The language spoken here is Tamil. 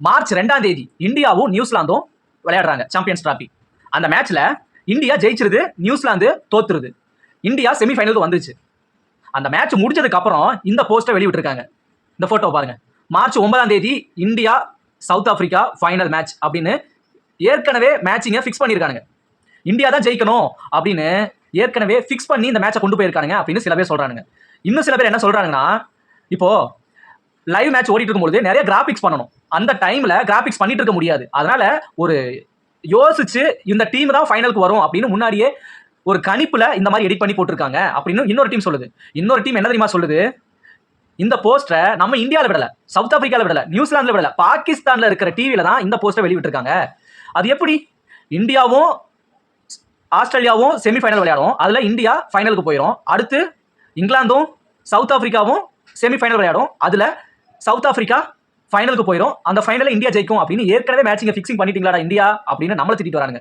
மார்ச் ரெண்டாம் தேதி இந்தியாவும் நியூசிலாந்தும் விளையாடுறாங்க சாம்பியன்ஸ் டிராபி அந்த மேட்ச்ல இந்தியா ஜெயிச்சிருது நியூசிலாந்து தோத்துருது. இந்தியா செமிஃபைனலுக்கு வந்துச்சு அந்த மேட்ச் முடிஞ்சதுக்கு அப்புறம் இந்த போஸ்ட்டை வெளியிட்டிருக்காங்க. இந்த போட்டோ பாருங்க. மார்ச் ஒன்பதாம் தேதி India South Africa final match அப்படின்னு ஏற்கனவே மேட்சிங்க ஃபிக்ஸ் பண்ணியிருக்கானுங்க. இந்தியா தான் ஜெயிக்கணும் அப்படின்னு ஏற்கனவே ஃபிக்ஸ் பண்ணி இந்த மேட்சை கொண்டு போயிருக்கானுங்க அப்படின்னு சில பேர் சொல்றாங்க இன்னும் சில பேர் என்ன சொல்றாங்கன்னா இப்போ லைவ் மேட்ச் ஓடிட்டு இருக்கும்போது நிறைய கிராபிக்ஸ் பண்ணணும். அந்த டைம்ல கிராபிக்ஸ் பண்ணிட்டு இருக்க முடியாது. அதனால ஒரு யோசிச்சு இந்த டீம் தான் ஃபைனலுக்கு வரும் அப்படின்னு முன்னாடியே ஒரு கணிப்புல இந்த மாதிரி எடிட் பண்ணி போட்டிருக்காங்க அப்படின்னு இன்னொரு டீம் சொல்லுது. இன்னொரு டீம் என்ன தெரியுமா சொல்லுது? இந்த போஸ்டரை நம்ம இந்தியாவில் விடலை சவுத் ஆப்பிரிக்காவில் விடலை நியூசிலாந்தில் விடலை பாகிஸ்தானில் இருக்கிற டிவியில தான் இந்த போஸ்டரை வெளியிட்டிருக்காங்க. அது எப்படி? இந்தியாவும் ஆஸ்திரேலியாவும் செமிஃபைனல் விளையாடும். அதில் இந்தியா ஃபைனலுக்கு போயிடும் அடுத்து இங்கிலாந்தும் சவுத் ஆப்பிரிக்காவும் செமிஃபைனல் விளையாடும். அதில் சவுத் ஆஃப்ரிக்கா ஃபைனலுக்கு போயிடும் அந்த ஃபைனலில் இந்தியா ஜெயிக்கும் அப்படின்னு ஏற்கனவே மேட்சிங்கை ஃபிக்ஸிங் பண்ணிட்டீங்களாடா இந்தியா அப்படின்னு நம்மளை திட்டிட்டு வராங்க